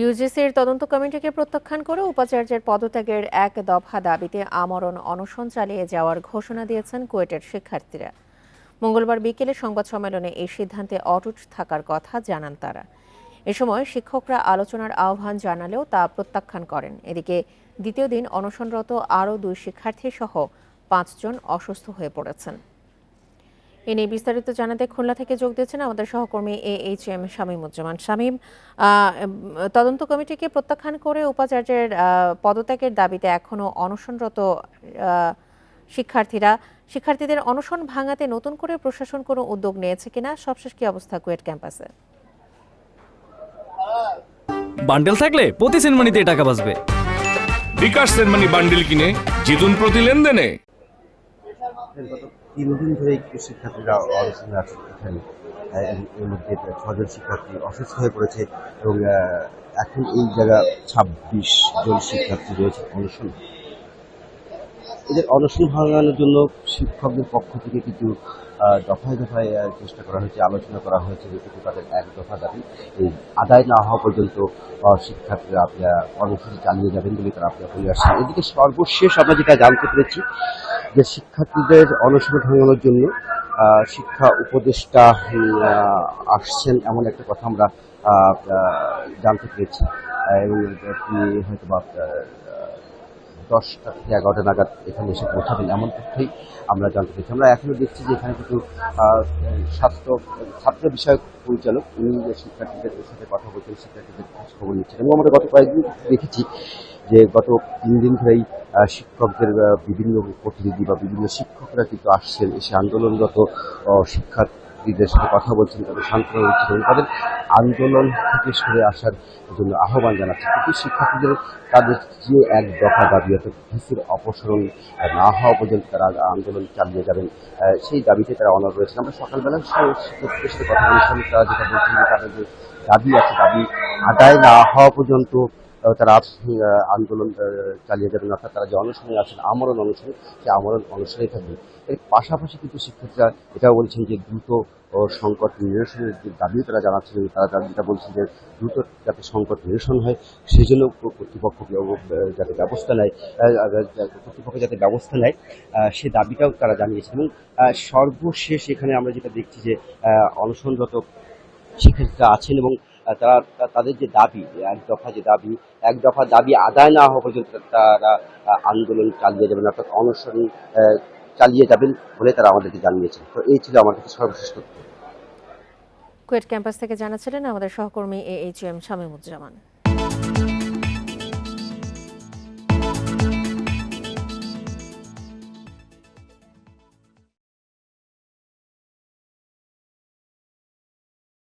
ইউজিসির তদন্ত কমিটিকে প্রত্যাখ্যান করে উপাচার্যের পদত্যাগের এক দফা দাবিতে আমরণ অনশন চালিয়ে যাওয়ার ঘোষণা দিয়েছেন কুয়েটের শিক্ষার্থীরা। মঙ্গলবার বিকেলে সংবাদ সম্মেলনে এই সিদ্ধান্তে অটুট থাকার কথা জানান তারা। এ সময় শিক্ষকরা আলোচনার আহ্বান জানালেও তা প্রত্যাখ্যান করেন। এদিকে দ্বিতীয় দিন অনশনরত আরও দুই শিক্ষার্থী সহ পাঁচজন অসুস্থ হয়ে পড়েছেন। এ নিয়ে বিস্তারিত জানাতে খুলনা থেকে যোগ দিয়েছেন আমাদের সহকর্মী A H M Shamimuzzaman Shamim তদন্ত কমিটিকে প্রত্যাখ্যান করে উপাচার্যের আহ, পদত্যাগের দাবিতে এখনও অনশনরত শিক্ষার্থীরা শিক্ষার্থীদের অনশন ভাঙাতে নতুন করে প্রশাসন কোনো উদ্যোগ নিয়েছে কিনা সবশেষ কি অবস্থা কুয়েট ক্যাম্পাসে? বান্ডেল থাকলে প্রতি সেনমানিতে টাকা বাঁচবে। বিকাশ সেনমানি বান্ডিল কিনে জিতুন প্রতি লেনদেনে। গত তিন ধরে একটু শিক্ষার্থীরা অনশনে আছে এর মধ্যে ছজন শিক্ষার্থী অসুস্থ হয়ে পড়েছে এবং এখন এই জায়গা ছাব্বিশ জন শিক্ষার্থী রয়েছে অনশন। এদের অনশন ভাঙানোর জন্য শিক্ষকদের পক্ষ থেকে কিছু দফায় দফায় চেষ্টা করা হয়েছে, আলোচনা করা হয়েছে যে কিন্তু তাদের এক দফা দাবি, এই আদায় না হওয়া পর্যন্ত শিক্ষার্থীরা আপনারা কর্মসূচি চালিয়ে যাবেন বলে তারা আপনারা বলে আসছেন এদিকে সর্বশেষ আমরা যেটা জানতে পেরেছি যে শিক্ষার্থীদের অনশন ভাঙানোর জন্য শিক্ষা উপদেষ্টা আসছেন এমন একটা কথা আমরা জানতে পেরেছি। এবং হয়তো বা দশটা থেকে এগারোটা নাগাদ এখানে এসে পৌঁছাবেন এমন তথ্যই আমরা জানতে পেরেছি। আমরা এখনও দেখছি যে এখানে কিন্তু স্বাস্থ্য, ছাত্র বিষয়ক পরিচালক, উনি শিক্ষার্থীদের সাথে কথা বলছেন, শিক্ষার্থীদের খোঁজ খবর নিচ্ছেন। এবং আমরা গত কয়েকদিন দেখেছি যে গত তিন দিন ধরেই শিক্ষকদের বিভিন্ন প্রতিনিধি বা বিভিন্ন শিক্ষকরা কিন্তু আসছেন, এসে আন্দোলনরত শিক্ষার্থীদের সাথে কথা বলছেন, তাদের দিচ্ছেন এবং তাদের আন্দোলন থেকে সরে আসার জন্য আহ্বান জানাচ্ছে কিন্তু শিক্ষার্থীদের, তাদের যে এক দফা দাবি, অর্থাৎ ভিসির অপসারণ না হওয়া পর্যন্ত তারা আন্দোলন চালিয়ে যাবেন সেই দাবিতে তারা অনর রয়েছেন। আমরা সকালবেলা শিক্ষকদের সাথে কথা বলেছিলাম, তারা যেটা বলছেন যে তাদের যে দাবি আছে, দাবি আদায় না হওয়া পর্যন্ত তারা আন্দোলন চালিয়ে যাবেন, অর্থাৎ তারা যে অনশনে আছেন, আমরণ অনশনে সেই আমরণ অনশনেই থাকবেন। এর পাশাপাশি কিন্তু শিক্ষার্থীরা এটাও বলছেন যে দ্রুত সংকট নিরসনের যে দাবিও তারা জানাচ্ছেন তারা যেটা বলছেন যে দ্রুত যাতে সংকট নিরসন হয়, সেই জন্য কর্তৃপক্ষকে যাতে ব্যবস্থা নেয় কর্তৃপক্ষ যাতে ব্যবস্থা নেয় সে দাবিটাও তারা জানিয়েছেন এবং সর্বশেষ এখানে আমরা যেটা দেখছি যে অনশনরত শিক্ষার্থীরা আছেন এবং তারা তাদের যে দাবি এক দফা যে দাবি, এক দফা দাবি আদায় না হওয়া পর্যন্ত তারা আন্দোলন চালিয়ে যাবেন অর্থাৎ অনশন চালিয়ে যাবেন বলে তারা আমাদেরকে জানিয়েছেন। তো এই ছিল আমার কাছে সর্বশেষ তথ্য। কুয়েট ক্যাম্পাস থেকে জানাচ্ছিলেন আমাদের সহকর্মী এ এইচ এম শামীমুজ্জামান।